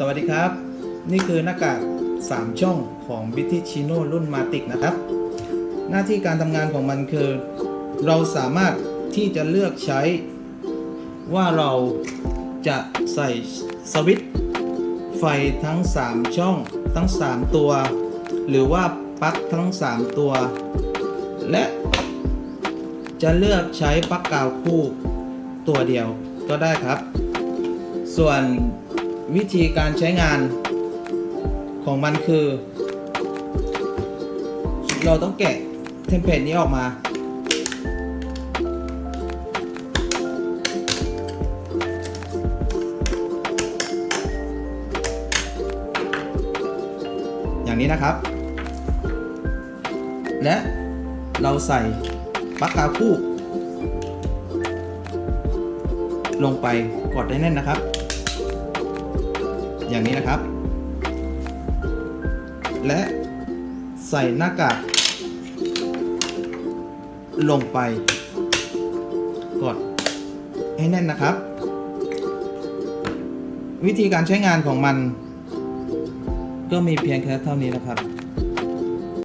สวัสดีครับ นี่คือหน้ากาก 3 ช่องของ b i t i c h i n o รุ่นมาติกนะครับ หน้าที่การทำงานของมันคือ เราสามารถที่จะเลือกใช้ ว่าเราจะใส่สวิตช์ไฟทั้ง 3 ช่องทั้ง 3 ตัว หรือว่าปลั๊กทั้ง 3 ตัว และจะเลือกใช้ปลั๊กกาวคู่ตัวเดียวก็ได้ครับ ส่วน วิธีการใช้งานของมันคือ เราต้องแกะเทมเพลตนี้ออกมา อย่างนี้นะครับ และเราใส่ปลั๊กกาคู่ ลงไปกดได้แน่นนะครับ อย่างนี้นะครับ และใส่หน้ากากลงไปกดให้แน่นนะครับ วิธีการใช้งานของมัน ก็มีเพียงแค่เท่านี้นะครับ